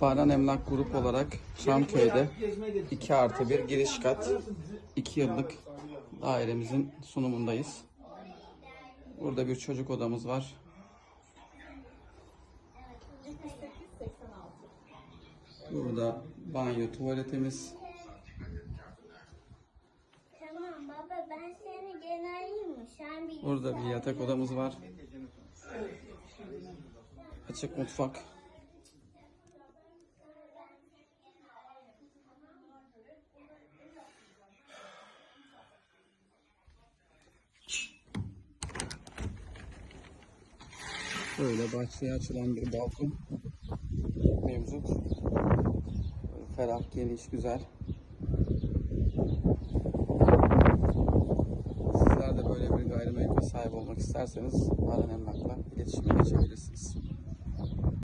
Baran Emlak Grup olarak Çamköy'de 2 artı 1 giriş kat 2 yıllık dairemizin sunumundayız. Burada bir çocuk odamız var. Burada banyo, tuvaletimiz. Tamam baba ben seni gene arayayım mı? Sen bir Burada bir yatak odamız var. Açık mutfak. Böyle bahçeye açılan bir balkon mevcut. Ferah, geniş, güzel. Sizler de böyle bir gayrimenkul sahibi olmak isterseniz Baran Emlak'la iletişime geçebilirsiniz.